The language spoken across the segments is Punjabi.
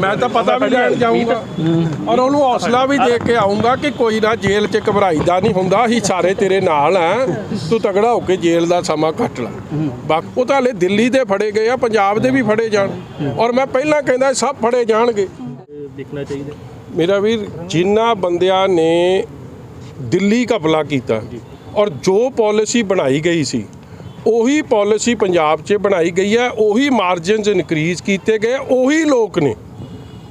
ਮੈਂ ਤਾਂ ਪਤਾ ਵੀ ਲੈਣ ਜਾਊਂਗਾ। ਔਰ ਉਹਨੂੰ ਹੌਸਲਾ ਵੀ ਦੇ ਕੇ ਆਉਂਗਾ ਕਿ ਕੋਈ ਨਾ ਜੇਲ੍ਹ 'ਚ ਘਬਰਾਈਦਾ ਨਹੀਂ ਹੁੰਦਾ ਅਸੀਂ ਸਾਰੇ ਤੇਰੇ ਨਾਲ ਆ। ਤੂੰ ਤਗੜਾ ਹੋ ਕੇ ਜੇਲ੍ਹ ਦਾ ਸਮਾਂ ਕੱਟ ਲੈ। ਬਾਕੀ ਉਹ ਤਾਂ ਹਲੇ ਦਿੱਲੀ ਦੇ ਫੜੇ ਗਏ ਆ ਪੰਜਾਬ ਦੇ ਵੀ ਫੜੇ ਜਾਣ। ਔਰ ਮੈਂ ਪਹਿਲਾਂ ਕਹਿੰਦਾ ਸਭ ਫੜੇ ਜਾਣਗੇ। ਦੇਖਣਾ ਚਾਹੀਦਾ। ਮੇਰਾ ਵੀਰ ਜਿਨ੍ਹਾਂ ਬੰਦਿਆਂ ਨੇ ਦਿੱਲੀ ਕਪਲਾ ਕੀਤਾ ਔਰ ਜੋ ਪਾਲਿਸੀ ਬਣਾਈ ਗਈ ਸੀ ਉਹੀ ਪਾਲਿਸੀ ਪੰਜਾਬ 'ਚ ਬਣਾਈ ਗਈ ਹੈ ਉਹੀ ਮਾਰਜਨਸ ਇਨਕਰੀਜ਼ ਕੀਤੇ ਗਏ ਉਹੀ ਲੋਕ ਨੇ।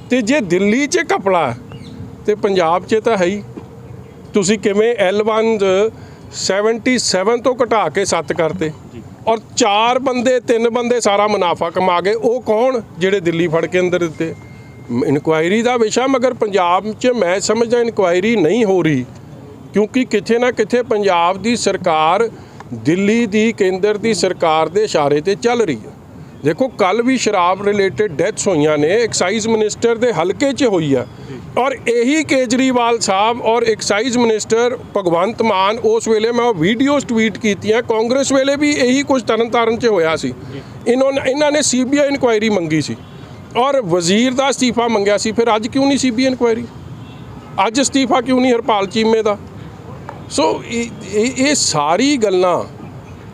ਤੇ ਜੇ ਦਿੱਲੀ 'ਚ ਕਪਲਾ ਹੈ, ਤੇ ਪੰਜਾਬ 'ਚ ਤਾਂ ਹੈ ਹੀ। ਤੁਸੀਂ ਕਿਵੇਂ L1 77 ਤੋਂ ਘਟਾ ਕੇ 7 ਕਰਤੇ ਔਰ ਚਾਰ ਬੰਦੇ ਤਿੰਨ ਬੰਦੇ ਸਾਰਾ ਮੁਨਾਫਾ ਕਮਾ ਗਏ ਉਹ ਕੌਣ? ਜਿਹੜੇ ਦਿੱਲੀ ਫੜ ਕੇ ਅੰਦਰ ਦਿੱਤੇ। ਇਨਕੁਆਇਰੀ ਦਾ ਵਿਸ਼ਾ ਮਗਰ ਪੰਜਾਬ 'ਚ ਮੈਂ ਸਮਝਦਾ ਇਨਕੁਆਇਰੀ ਨਹੀਂ ਹੋ ਰਹੀ। ਕਿਉਂਕਿ ਕਿਥੇ ਨਾ ਕਿਥੇ ਪੰਜਾਬ ਦੀ ਸਰਕਾਰ ਦਿੱਲੀ ਦੀ ਕੇਂਦਰ ਦੀ ਸਰਕਾਰ ਦੇ ਇਸ਼ਾਰੇ ਤੇ ਚੱਲ ਰਹੀ ਹੈ। ਦੇਖੋ ਕੱਲ ਵੀ ਸ਼ਰਾਬ ਰਿਲੇਟਡ ਡੈਥਸ ਹੋਈਆਂ ਨੇ ਐਕਸਾਈਜ਼ ਮਿਨਿਸਟਰ ਦੇ ਹਲਕੇ 'ਚ ਹੋਈ ਆ। ਔਰ ਇਹੀ ਕੇਜਰੀਵਾਲ ਸਾਹਿਬ ਔਰ ਐਕਸਾਈਜ਼ ਮਿਨਿਸਟਰ ਭਗਵੰਤ ਮਾਨ, ਉਸ ਵੇਲੇ ਮੈਂ ਉਹ ਵੀਡੀਓਜ਼ ਟਵੀਟ ਕੀਤੀਆਂ, ਕਾਂਗਰਸ ਵੇਲੇ ਵੀ ਇਹੀ ਕੁਝ ਤਰਨਤਾਰਨ 'ਚ ਹੋਇਆ ਸੀ। ਇਹਨਾਂ ਨੇ ਇਹਨਾਂ ਨੇ ਸੀਬੀਆਈ ਇਨਕੁਆਇਰੀ ਮੰਗੀ ਸੀ। ਔਰ ਵਜ਼ੀਰ ਦਾ ਅਸਤੀਫਾ ਮੰਗਿਆ ਸੀ, ਫਿਰ ਅੱਜ ਕਿਉਂ ਨਹੀਂ ਸੀਬੀਆਈ ਇਨਕੁਆਇਰੀ ਅੱਜ ਅਸਤੀਫਾ ਕਿਉਂ ਨਹੀਂ ਹਰਪਾਲ ਚੀਮੇ ਦਾ? ਸੋ ਇਹ ਇਹ ਸਾਰੀ ਗੱਲਾਂ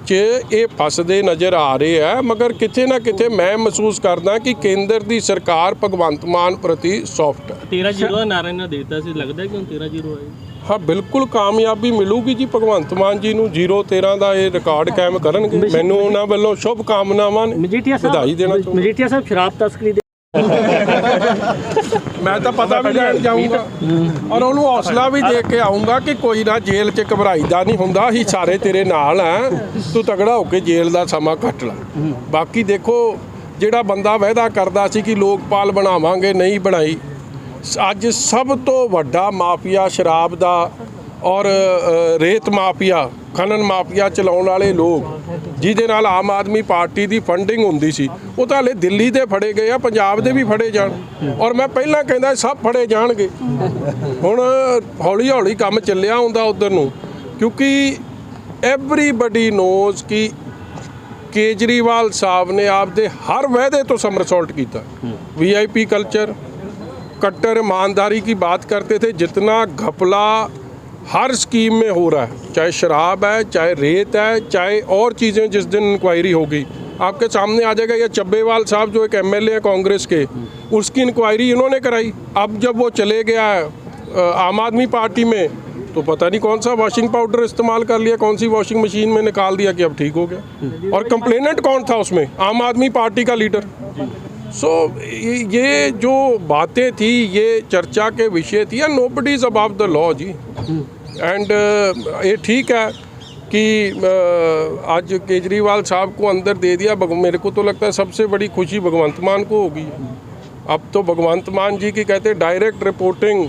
'ਚ ਇਹ ਫਸਦੇ ਨਜ਼ਰ ਆ ਰਹੇ ਆ ਮਗਰ ਕਿਤੇ ਨਾ ਕਿਤੇ ਮੈਂ ਮਹਿਸੂਸ ਕਰਦਾ ਕਿ ਕੇਂਦਰ ਦੀ ਸਰਕਾਰ ਭਗਵੰਤ ਮਾਨ ਪ੍ਰਤੀ ਸੌਫਟ ਹੈ 13 ਜ਼ੀਰੋ ਦਾ ਨਾਰਾ ਇਹਨਾਂ ਦਿੱਤਾ ਸੀ ਲੱਗਦਾ ਕਿ ਹੁਣ 13 ਜ਼ੀਰੋ ਆਏ ਹਾਂ ਬਿਲਕੁਲ ਕਾਮਯਾਬੀ ਮਿਲੂਗੀ ਜੀ ਭਗਵੰਤ ਮਾਨ ਜੀ ਨੂੰ 013 ਦਾ ਇਹ ਰਿਕਾਰਡ ਕਾਇਮ ਕਰਨਗੇ। ਮੈਨੂੰ ਉਹਨਾਂ ਵੱਲੋਂ ਸ਼ੁਭ ਕਾਮਨਾਵਾਂ ਨੇ ਮਜੀਠੀਆ ਸਾਹਿਬ ਵਧਾਈ ਦੇਣਾ ਚਾਹੁੰਦਾ। ਮਜੀਠੀਆ ਸਾਹਿਬ ਸ਼ਰਾਬ ਤਸਕਰੀ ਦੇ ਮੈਂ ਤਾਂ ਪਤਾ ਵੀ ਲੈਣ ਜਾਊਂਗਾ। ਔਰ ਉਹਨੂੰ ਹੌਸਲਾ ਵੀ ਦੇ ਕੇ ਆਉਂਗਾ ਕਿ ਕੋਈ ਨਾ ਜੇਲ੍ਹ 'ਚ ਘਬਰਾਈਦਾ ਨਹੀਂ ਹੁੰਦਾ, ਅਸੀਂ ਸਾਰੇ ਤੇਰੇ ਨਾਲ ਆ। ਤੂੰ ਤਗੜਾ ਹੋ ਕੇ ਜੇਲ੍ਹ ਦਾ ਸਮਾਂ ਕੱਟ ਲੈ। ਬਾਕੀ ਦੇਖੋ, ਜਿਹੜਾ ਬੰਦਾ ਵਾਅਦਾ ਕਰਦਾ ਸੀ ਕਿ ਲੋਕਪਾਲ ਬਣਾਵਾਂਗੇ, ਨਹੀਂ ਬਣਾਈ, ਅੱਜ ਸਭ ਤੋਂ ਵੱਡਾ ਮਾਫੀਆ ਸ਼ਰਾਬ ਦਾ ਔਰ ਰੇਤ ਮਾਫੀਆ, ਖਨਨ ਮਾਫੀਆ ਚਲਾਉਣ ਵਾਲੇ ਲੋਕ ਜਿਹਦੇ ਨਾਲ ਆਮ ਆਦਮੀ ਪਾਰਟੀ ਦੀ ਫੰਡਿੰਗ ਹੁੰਦੀ ਸੀ ਉਹ ਤਾਂ ਹਲੇ ਦਿੱਲੀ ਦੇ ਫੜੇ ਗਏ ਆ ਪੰਜਾਬ ਦੇ ਵੀ ਫੜੇ ਜਾਣ ਔਰ ਮੈਂ ਪਹਿਲਾਂ ਕਹਿੰਦਾ ਸਭ ਫੜੇ ਜਾਣਗੇ ਹੁਣ ਹੌਲੀ ਹੌਲੀ ਕੰਮ ਚੱਲਿਆ ਹੁੰਦਾ ਉਧਰ ਨੂੰ ਕਿਉਂਕਿ ਐਵਰੀਬਡੀ ਨੋਜ਼ ਕਿ ਕੇਜਰੀਵਾਲ ਸਾਹਿਬ ਨੇ ਆਪਦੇ ਹਰ ਵਾਅਦੇ ਤੋਂ ਸਮਰਸੌਲਟ ਕੀਤਾ वीआईपी कल्चर कट्टर ईमानदारी की बात करते थे जितना घपला हर स्कीम में हो रहा है, चाहे शराब है, चाहे रेत है, चाहे और चीज़ें जिस दिन इंक्वायरी होगी, आपके सामने आ जाएगा ये चब्बेवाल साहब जो एक एमएलए है कांग्रेस के, उसकी इंक्वायरी इन्होंने कराई। अब जब वो चले गया आम आदमी पार्टी में तो पता नहीं कौन सा वॉशिंग पाउडर इस्तेमाल कर लिया, कौन सी वॉशिंग मशीन में निकाल दिया कि अब ठीक हो गया। और कंप्लेनेंट कौन था उसमें? आम आदमी पार्टी का लीडर सो ये ये जो बातें थी ये चर्चा के विषय थी या nobody is above the law ji and ये ठीक है कि आज केजरीवाल साहब को अंदर दे दिया मेरे को तो लगता है सबसे बड़ी खुशी भगवंत मान को होगी। अब तो भगवंत मान जी की कहते हैं डायरेक्ट रिपोर्टिंग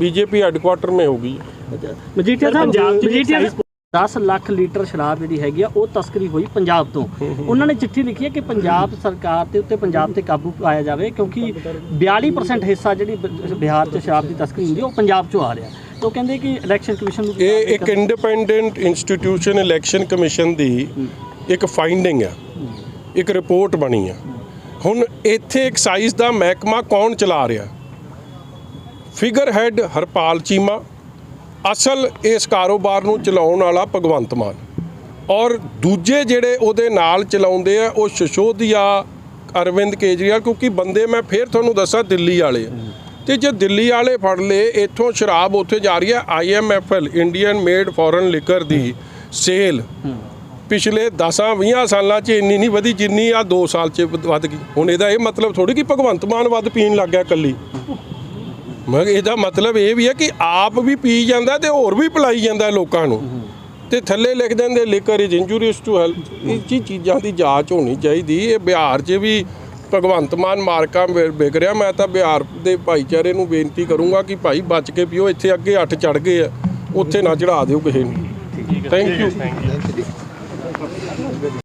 बीजेपी हेडक्वार्टर में होगी। ਮਜੀਠੀਆ ਸਾਹਿਬ ਪੰਜਾਬ 'ਚ ਵੀ ਮਜੀਠੀਆ excise 10 ਲੱਖ ਲੀਟਰ ਸ਼ਰਾਬ ਜਿਹੜੀ ਹੈਗੀ ਆ ਉਹ ਤਸਕਰੀ ਹੋਈ ਪੰਜਾਬ ਤੋਂ। ਉਹਨਾਂ ਨੇ ਚਿੱਠੀ ਲਿਖੀ ਹੈ ਕਿ ਪੰਜਾਬ ਸਰਕਾਰ ਦੇ ਉੱਤੇ ਪੰਜਾਬ ਤੇ ਕਾਬੂ ਪਾਇਆ ਜਾਵੇ ਕਿਉਂਕਿ 42% ਹਿੱਸਾ ਜਿਹੜੀ ਬਿਹਾਰ 'ਚ ਸ਼ਰਾਬ ਦੀ ਤਸਕਰੀ ਹੁੰਦੀ ਉਹ ਪੰਜਾਬ 'ਚੋਂ ਆ ਰਿਹਾ। ਤਾਂ ਕਹਿੰਦੇ ਕਿ ਇਲੈਕਸ਼ਨ ਕਮਿਸ਼ਨ ਨੂੰ ਇਹ ਇੱਕ ਇੰਡੀਪੈਂਡੈਂਟ ਇੰਸਟੀਟਿਊਸ਼ਨ ਇਲੈਕਸ਼ਨ ਕਮਿਸ਼ਨ ਦੀ ਇੱਕ ਫਾਈਂਡਿੰਗ ਆ। ਇੱਕ ਰਿਪੋਰਟ ਬਣੀ ਆ। ਹੁਣ ਇੱਥੇ ਐਕਸਾਈਜ਼ ਦਾ ਮਹਿਕਮਾ ਕੌਣ ਚਲਾ ਰਿਹਾ? Figure head Harpal Cheema. ਅਸਲ ਇਸ ਕਾਰੋਬਾਰ ਨੂੰ ਚਲਾਉਣ ਵਾਲਾ ਭਗਵੰਤ ਮਾਨ। ਔਰ ਦੂਜੇ ਜਿਹੜੇ ਉਹਦੇ ਨਾਲ ਚਲਾਉਂਦੇ ਆ, ਉਹ ਸ਼ਸ਼ੋਦੀਆ ਅਰਵਿੰਦ ਕੇਜਰੀਵਾਲ, ਕਿਉਂਕਿ ਬੰਦੇ ਮੈਂ ਫੇਰ ਤੁਹਾਨੂੰ ਦੱਸਾਂ, ਦਿੱਲੀ ਵਾਲੇ ਆ। ਤੇ ਜੇ ਦਿੱਲੀ ਵਾਲੇ ਫੜ ਲਏ, ਇੱਥੋਂ ਸ਼ਰਾਬ ਉੱਥੇ ਜਾ ਰਹੀ ਹੈ IMFL Indian made foreign liquor ਦੀ ਸੇਲ। ਪਿਛਲੇ 10-20 ਸਾਲਾਂ 'ਚ ਇੰਨੀ ਨਹੀਂ ਵਧੀ ਜਿੰਨੀ ਆ 2 ਸਾਲ 'ਚ ਵੱਧ ਗਈ। ਹੁਣ ਇਹਦਾ ਇਹ ਮਤਲਬ ਥੋੜੀ ਕਿ ਭਗਵੰਤ ਮਾਨ ਵੱਧ ਪੀਣ ਲੱਗ ਗਿਆ ਕੱਲੀ ਮੈਂ ਕਿਹਾ ਇਹਦਾ ਮਤਲਬ ਇਹ ਵੀ ਹੈ ਕਿ ਆਪ ਵੀ ਪੀ ਜਾਂਦਾ ਤੇ ਹੋਰ ਵੀ ਪਿਲਾਈ ਜਾਂਦਾ ਲੋਕਾਂ ਨੂੰ। ਤੇ ਥੱਲੇ ਲਿਖ ਦਿੰਦੇ liquor is injurious to health ਇਹ ਜੀ ਚੀਜ਼ਾਂ ਦੀ ਜਾਂਚ ਹੋਣੀ ਚਾਹੀਦੀ। ਇਹ ਬਿਹਾਰ 'ਚ ਵੀ ਭਗਵੰਤ ਮਾਨ ਮਾਰਕਾ ਵਿਕ ਰਿਹਾ। ਮੈਂ ਤਾਂ ਬਿਹਾਰ ਦੇ ਭਾਈਚਾਰੇ ਨੂੰ ਬੇਨਤੀ ਕਰੂੰਗਾ ਕਿ ਭਾਈ ਬਚ ਕੇ ਪੀਓ। ਇੱਥੇ ਅੱਗੇ ਅੱਠ ਚੜ ਗਏ ਆ। ਉੱਥੇ ਨਾ ਚੜਾ ਦਿਓ ਕਿਸੇ ਨੂੰ। Thank you